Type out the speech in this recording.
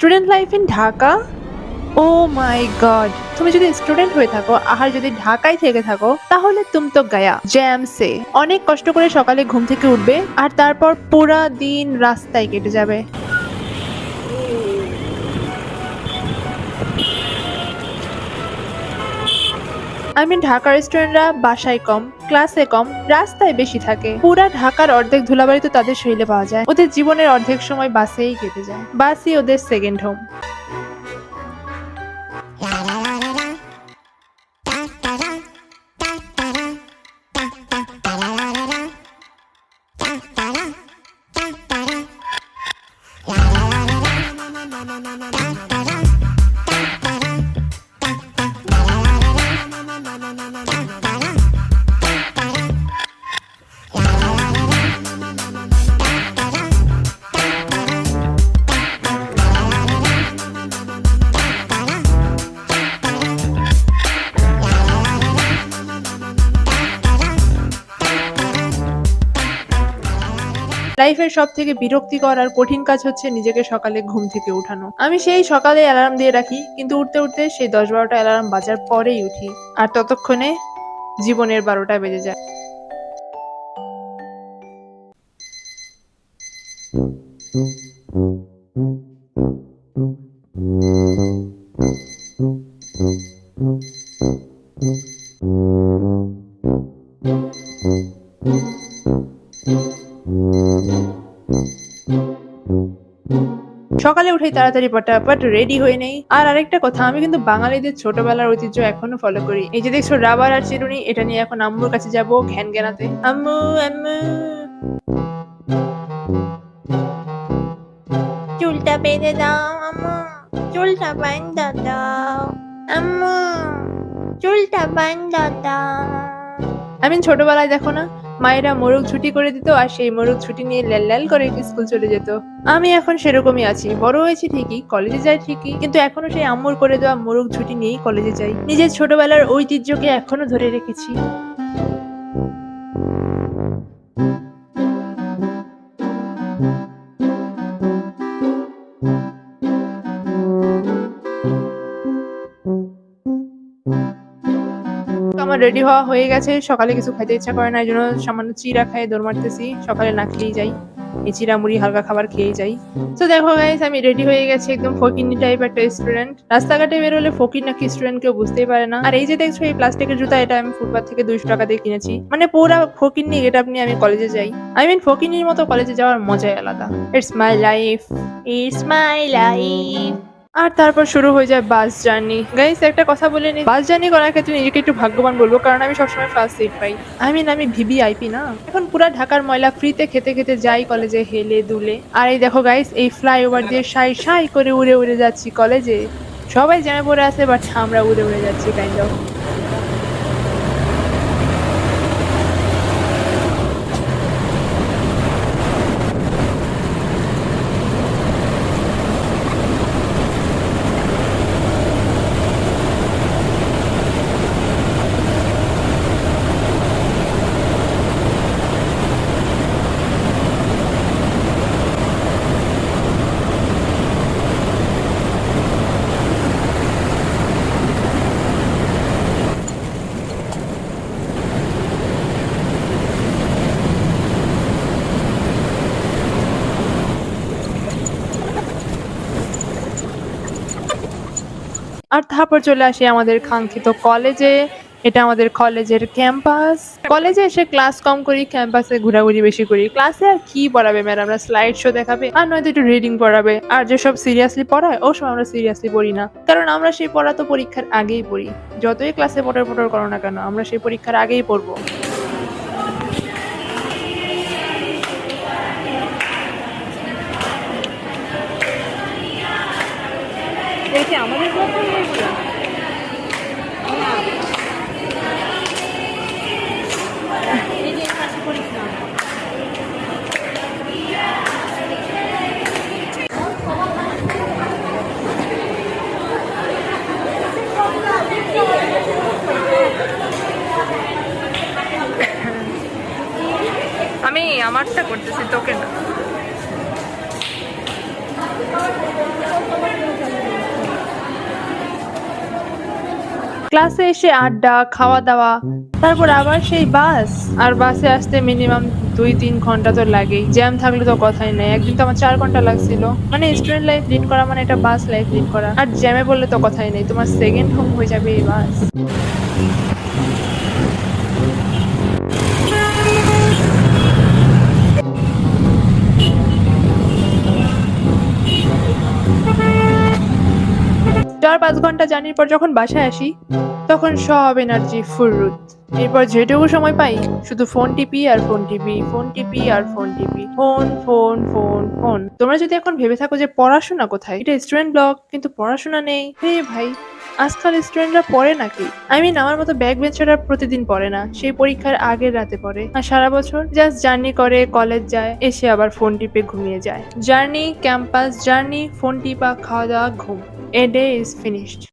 Student life in Dhaka oh my God তুমি যদি student হয়ে থাকো আর যদি ঢাকায় থেকে থাকো, তাহলে তুমি তো গায়া। জ্যামসে অনেক কষ্ট করে সকালে ঘুম থেকে উঠবে, আর তারপর পুরা দিন রাস্তায় কেটে যাবে। আই মিন ঢাকার স্টুডেন্টরা বাসায় কম ক্লাসে কম, রাস্তায় বেশি থাকে। পুরা ঢাকার অর্ধেক ধুলাবাড়ি তো তাদের শরীরে পাওয়া যায়। ওদের জীবনের অর্ধেক সময় বাসেই কেটে যায়। বাসই ওদের সেকেন্ড হোম লাইফের সব থেকে বিরক্তিকর আর কঠিন কাজ হচ্ছে নিজেকে সকালে ঘুম থেকে উঠানো। আমি সেই সকালে অ্যালার্ম দিয়ে রাখি, কিন্তু উঠতে উঠতে সেই দশ বারোটা অ্যালার্ম বাজার পরেই উঠি। আর ততক্ষণে জীবনের বারোটা বেজে যায়। সকালে উঠেই তাড়াতাড়ি পটাপট রেডি হয়ে নেই। আর আরেকটা কথা আমি কিন্তু বাঙালিদের ছোটবেলার ঐতিহ্য এখনও ফলো করি। এই যে দেখছ রাবার আর চিরুনি এটা নিয়ে এখন আম্মুর কাছে যাব ঘ্যান জ্ঞানাতে আম্মু আম্মু। চুলটা বেঁধে দাও আম্মু। চুলটা বান্ধা দাও আম্মু। চুলটা বান্ধা দাও। আমি ছোটবেলায় দেখো না মায়েরা মোরগ ছুটি করে দিত আর সেই মোরগ ছুটি নিয়ে ল্যাল ল্যাল করে স্কুল চলে যেত। আমি এখন সেরকমই আছি। বড় হয়েছি ঠিকই, কলেজে যাই ঠিকই, কিন্তু এখনও সেই আম্মুর করে দেওয়া মোরগ ছুটি নিয়েই কলেজে যাই। নিজের ছোটবেলার ঐতিহ্যকে এখনও ধরে রেখেছি। আমার রেডি হওয়া হয়ে গেছে। সকালে কিছু খাইতে ইচ্ছা করে না এই জন্য সামান্য চিরা খাই দৌড় মারতেছি। সকালে না খেয়েই যাই, এই চিরা মুড়ি হালকা খাবার খেয়ে যাই। তো দেখো গাইস আমি রেডি হয়ে গেছি, একদম ফকিন্নি টাইপ একটা স্টুডেন্ট রাস্তাঘাটে বেরোলে ফকির নাকি স্টুডেন্ট কেউ বুঝতেই পারে না। আর এই যে দেখছ, এই প্লাস্টিকের জুতা, এটা আমি ফুটপাথ থেকে দুইশো টাকা দিয়ে কিনেছি। মানে পুরা ফকিন্নি গেট আপ নিয়ে আমি কলেজে যাই। আই মিন ফকিন্নির মতো কলেজে যাওয়ার মজাই আলাদা। It's my life it's my life আর তারপর শুরু হয়ে যায় বাস জার্নি গাইস একটা কথা বলে নি বাস জার্নি করার ক্ষেত্রে নিজেকে একটু ভাগ্যবান বলব, কারণ আমি সবসময় ফার্স্ট সিট পাই। আই মিন আমি ভিভিআইপি না। এখন পুরা ঢাকার ময়লা ফ্রিতে খেতে খেতে যাই কলেজে হেলে দুলে। আর এই দেখো গাইস এই ফ্লাইওভার দিয়ে সাই সাই করে উড়ে উড়ে যাচ্ছি কলেজে সবাই জ্যামে পড়ে আছে বাট আমরা উড়ে উড়ে যাচ্ছি কাইন্ড অফ আর তারপর চলে আসি আমাদের কাঙ্ক্ষিত কলেজে। এটা আমাদের কলেজের ক্যাম্পাস। কলেজে এসে ক্লাস কম করি, ক্যাম্পাসে ঘোরাঘুরি বেশি করি। ক্লাসে আর কি পড়াবে ম্যাডামরা স্লাইড শো দেখাবে, আর নয়তো একটু রিডিং পড়াবে। আর যেসব সিরিয়াসলি পড়ায় ও সব আমরা সিরিয়াসলি পড়ি না। কারণ আমরা সেই পড়া তো পরীক্ষার আগেই পড়ি। যতই ক্লাসে পটর পটর করো না কেন, আমরা সেই পরীক্ষার আগেই পড়ব। আমি আমারটা করতেছি, তোকে না। ক্লাসে এসে আড্ডা খাওয়া দাওয়া তারপর আবার সেই বাস। আর বাসে আসতে মিনিমাম দুই, তিন ঘণ্টা তো লাগেই। জ্যাম থাকলে তো কথাই নেই। একদিন তো আমার চার ঘণ্টা লাগছিল। মানে স্টুডেন্ট লাইফ লিড করা মানে এটা বাস লাইফ লিড করা। আর জ্যামে বললে তো কথাই নেই। তোমার সেকেন্ড হোম হয়ে যাবে এই বাস। চার পাঁচ ঘণ্টা জার্নির পর যখন বাসায় আসি, তখন সব এনার্জি ফুল রুট এরপর যেটুকু সময় পাই, শুধু ফোন টিপি আর ফোন টিপি ফোন টিপি আর ফোন টিপি। ফোন ফোন ফোন ফোন তোমরা যদি এখন ভেবে থাকো যে পড়াশোনা কোথায়? এটা স্টুডেন্ট ব্লগ কিন্তু পড়াশোনা নেই। হে ভাই। আজকাল স্টুডেন্টরা পড়ে নাকি? আই মিন আমার মতো ব্যাক বেঞ্চাররা প্রতিদিন পড়ে না। সেই পরীক্ষার আগের রাতে পড়ে। আর সারা বছর জাস্ট জার্নি করে কলেজ যায়, এসে আবার ফোন টিপে ঘুমিয়ে যায়। জার্নি ক্যাম্পাস জার্নি ফোন টিপা খাওয়া দাওয়া ঘুম। A day is finished